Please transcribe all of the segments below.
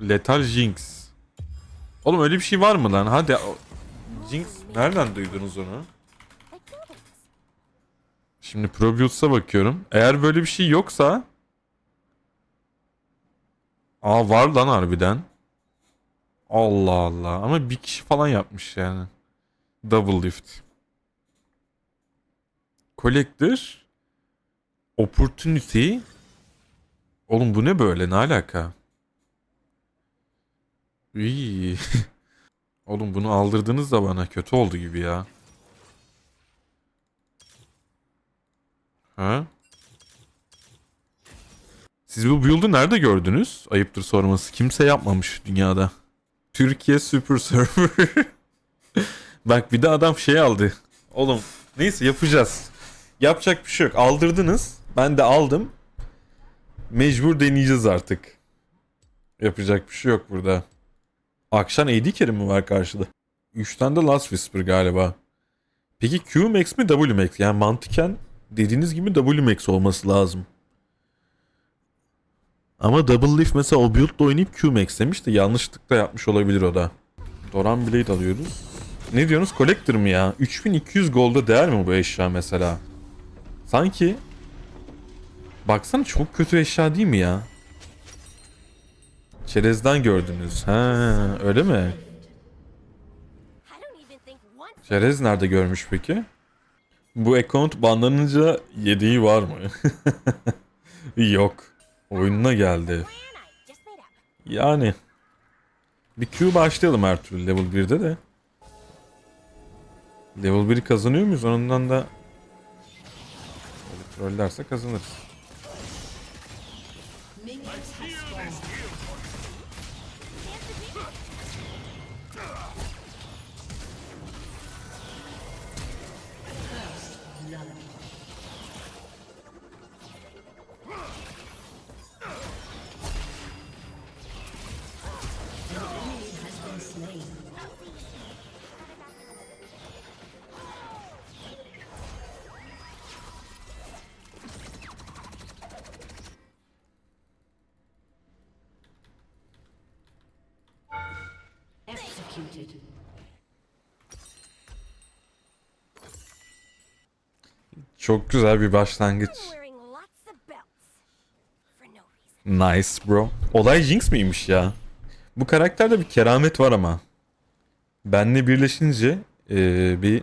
Lethal Jinx. Oğlum öyle bir şey var mı lan? Hadi. Jinx nereden duydunuz onu? Şimdi Probius'a bakıyorum. Eğer böyle bir şey yoksa Aa var lan harbiden. Allah Allah. Ama bir kişi falan yapmış yani. Double lift. Collector. Opportunity. Oğlum bu ne böyle? Ne alaka? İyi. Oğlum bunu aldırdınız da bana kötü oldu gibi ya. Ha? Siz bu build'u nerede gördünüz? Ayıptır sorması. Kimse yapmamış dünyada. Türkiye Super Server. Bak bir de adam şey aldı. Oğlum neyse yapacağız. Yapacak bir şey yok. Aldırdınız. Ben de aldım. Mecbur deneyeceğiz artık. Yapacak bir şey yok burada. Akşam AD carry mi var karşıda? 3 tane de Last Whisper galiba. Peki Q max mi W max? Yani mantıken dediğiniz gibi W max olması lazım. Ama Double Leaf mesela o build'la oynayıp Q max demiş de yanlışlıkla yapmış olabilir o da. Doran Blade alıyoruz. Ne diyorsunuz? Collector mı ya? 3200 gold'a değer mi bu eşya mesela? Sanki Baksana çok kötü eşya değil mi ya? Çerezden gördünüz. Ha, öyle mi? Çerez nerede görmüş peki? Bu account banlanınca yediği var mı? Yok. Oyununa geldi. Yani. Bir Q başlayalım her türlü level 1'de de. Level 1'i kazanıyor muyuz? Ondan da trollerse kazanırız. Executed. Çok güzel bir başlangıç. Nice bro. Olay Jinx miymiş ya? Bu karakterde bir keramet var ama. Benle birleşince eee, bir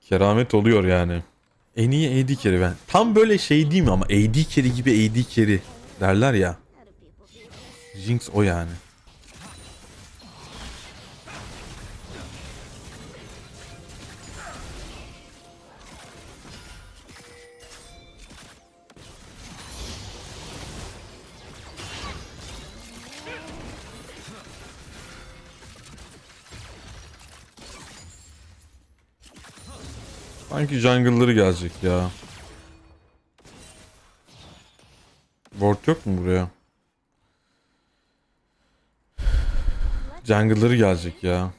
keramet oluyor yani. En iyi AD carry ben. Tam böyle şey değil mi ama AD carry gibi AD carry derler ya. Jinx o yani. Sanki jungle'ları gelecek ya. Ward yok mu buraya? Jungle'ları gelecek ya.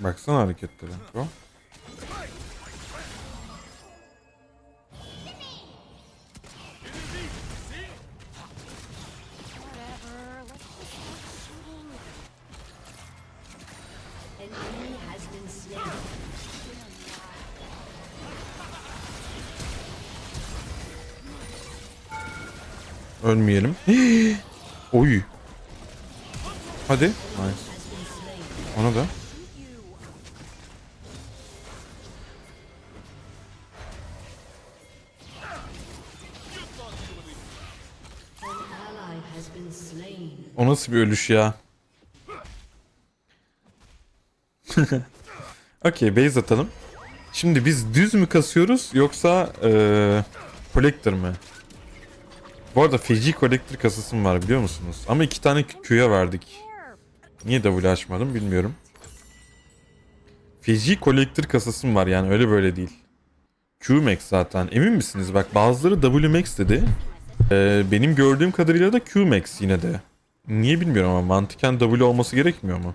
Baksana hareketlere. Bro. Ölmeyelim. Oy. Hadi. Nice. Ona da. O nasıl bir ölüş ya? Okey base atalım. Şimdi biz düz mü kasıyoruz yoksa eee collector mı? Bu arada feci collector kasasım var biliyor musunuz? Ama iki tane Q'ya verdik. Niye W açmadım bilmiyorum. Feci collector kasasım var yani öyle böyle değil. Q max zaten. Emin misiniz? Bak bazıları W max dedi. Ee, benim gördüğüm kadarıyla da Q max yine de. Niye bilmiyorum ama mantıken W olması gerekmiyor mu?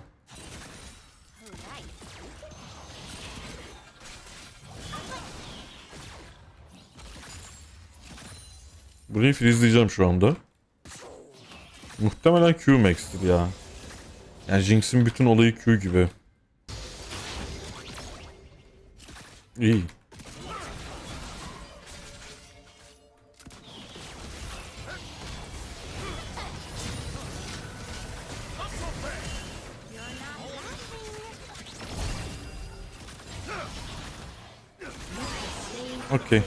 Burayı freezeleyeceğim şu anda. Muhtemelen Q Max'tir ya. Yani Jinx'in bütün olayı Q gibi. İyi. Okey.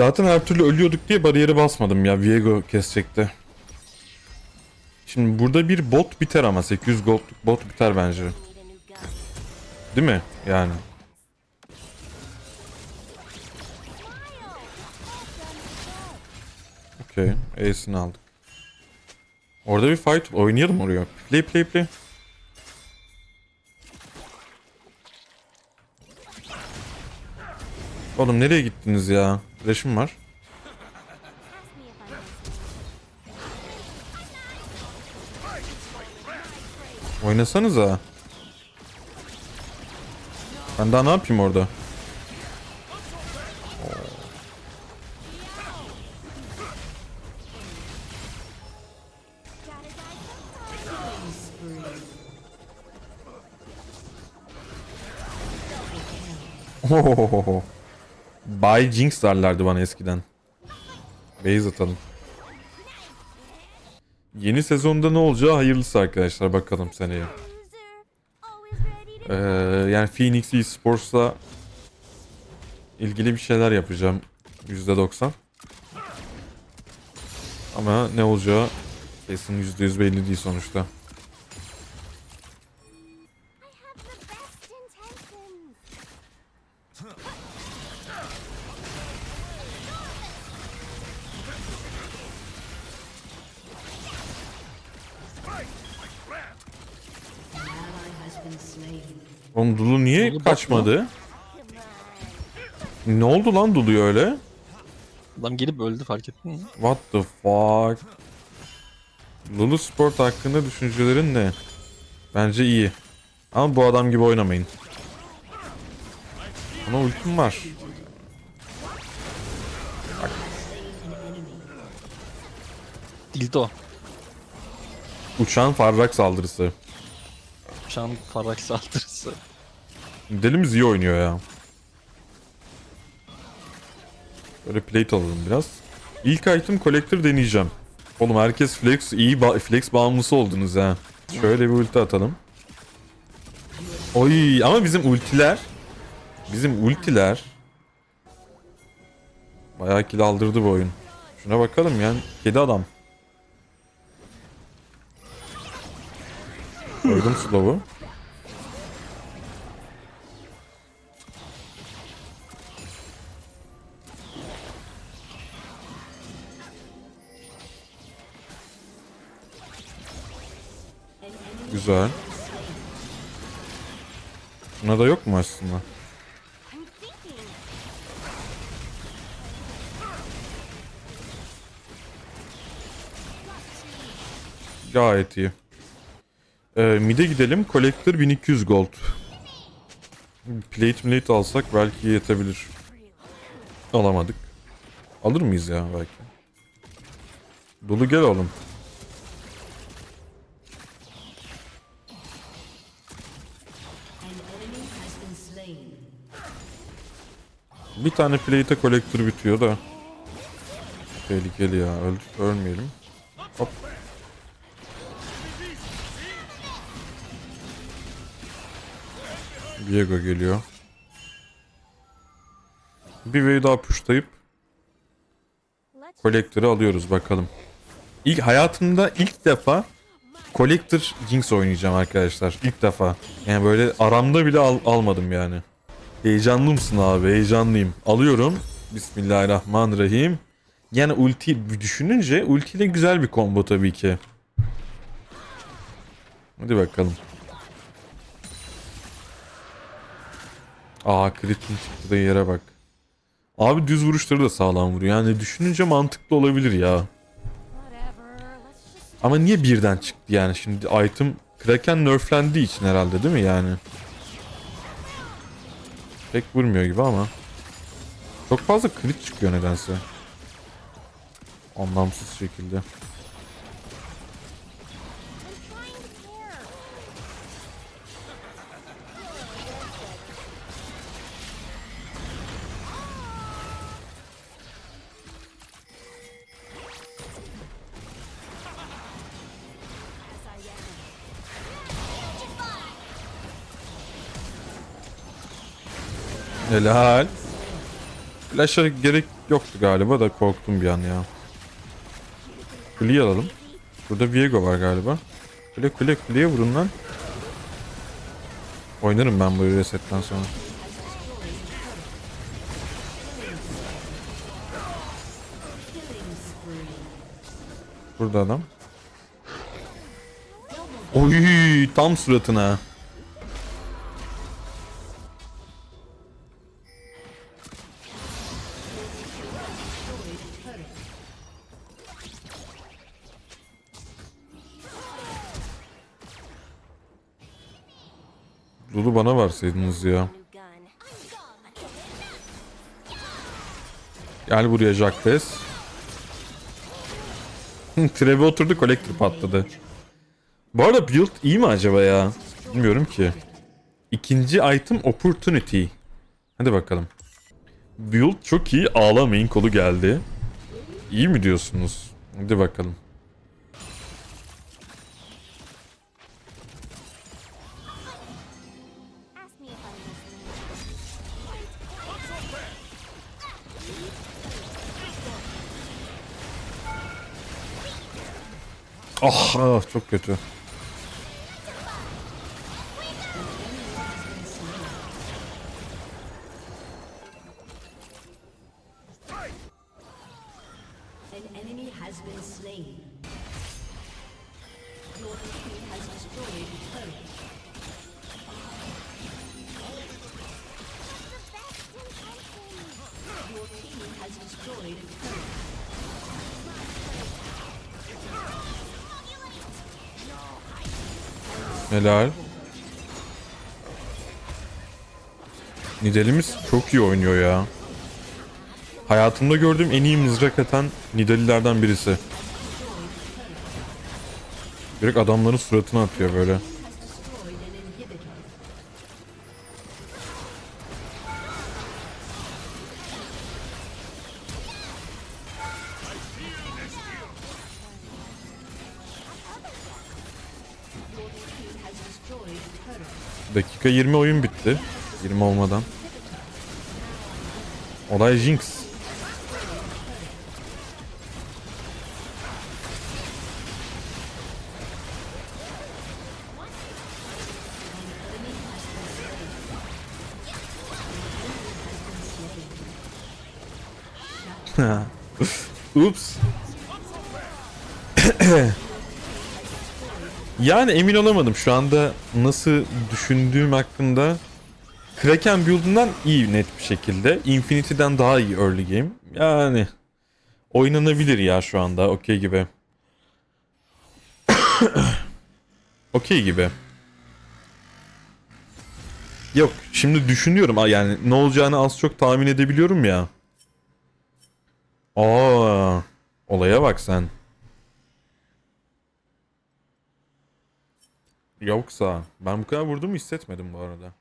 Zaten her türlü ölüyorduk diye bariyeri basmadım ya. Viego kesecekti. Şimdi burada bir bot biter ama 800 gold bot biter bence. Değil mi? Yani. Okey. Ace'ini aldık. Orada bir fight oynayalım oraya. Play play play. Oğlum nereye gittiniz ya? Flash'ım var. Oynasanıza. Ben daha ne yapayım orada? Ohohoho. Bay Jinx derlerdi bana eskiden. Base atalım. Yeni sezonda ne olacağı hayırlısı arkadaşlar bakalım seneye. Ee, yani Phoenix Esports'la ilgili bir şeyler yapacağım. %90. Ama ne olacağı kesin %100 belli değil sonuçta. Oğlum Dulu niye Dulu kaçmadı? Ne oldu lan Dulu'ya öyle? Adam gelip öldü fark ettin mi? What the fuck? Lulu Sport hakkında düşüncelerin ne? Bence iyi. Ama bu adam gibi oynamayın. Ama ultim var. Dildo. Uçan farrak saldırısı. Şu an farrak saldırısı. Delimiz iyi oynuyor ya. Böyle plate alalım biraz. İlk item collector deneyeceğim. Oğlum herkes flex iyi ba- flex bağımlısı oldunuz ha. Şöyle bir ulti atalım. Oy ama bizim ultiler bizim ultiler bayağı kill aldırdı bu oyun. Şuna bakalım yani kedi adam. Koydum slow'u. Güzel. Buna da yok mu aslında? Gayet iyi. Ee, mid'e gidelim. Collector 1200 gold. Plate plate alsak belki yetebilir. Alamadık. Alır mıyız ya belki? Dolu gel oğlum. Bir tane plate collector bitiyor da. Tehlikeli ya. Öl ölmeyelim. Hop. Viego geliyor. Bir wave daha pushlayıp Collector'ı alıyoruz bakalım. İlk hayatımda ilk defa Collector Jinx oynayacağım arkadaşlar. İlk defa. Yani böyle aramda bile al- almadım yani. Heyecanlı mısın abi? Heyecanlıyım. Alıyorum. Bismillahirrahmanirrahim. Yani ulti düşününce ultiyle güzel bir combo tabii ki. Hadi bakalım. Aa kritin çıktı da yere bak. Abi düz vuruşları da sağlam vuruyor. Yani düşününce mantıklı olabilir ya. Ama niye birden çıktı yani şimdi item Kraken nerflendiği için herhalde değil mi yani? Pek vurmuyor gibi ama. Çok fazla crit çıkıyor nedense. Anlamsız şekilde. Helal. Flash'a gerek yoktu galiba da korktum bir an ya. Kuleyi alalım. Burada Viego var galiba. Kule kule kuleye vurun lan. Oynarım ben bu resetten sonra. Burada adam. Oy tam suratına. Lulu bana verseydiniz ya. Gel buraya Jacques. Treve oturdu collector patladı. Bu arada build iyi mi acaba ya? Bilmiyorum ki. İkinci item opportunity. Hadi bakalım. Build çok iyi. Ağla main kolu geldi. İyi mi diyorsunuz? Hadi bakalım. Ah, ah çok kötü. Has been slain. Your team has destroyed Helal. Nidalimiz çok iyi oynuyor ya. Hayatımda gördüğüm en iyi mızrak atan Nidalilerden birisi. Direkt adamların suratına atıyor böyle. Dakika 20 oyun bitti. 20 olmadan. Olay Jinx. Ups. Yani emin olamadım şu anda nasıl düşündüğüm hakkında. Kraken build'undan iyi net bir şekilde. Infinity'den daha iyi early game. Yani oynanabilir ya şu anda okey gibi. okey gibi. Yok şimdi düşünüyorum yani ne olacağını az çok tahmin edebiliyorum ya. Aa, olaya bak sen. Yoksa ben bu kadar vurduğumu hissetmedim bu arada.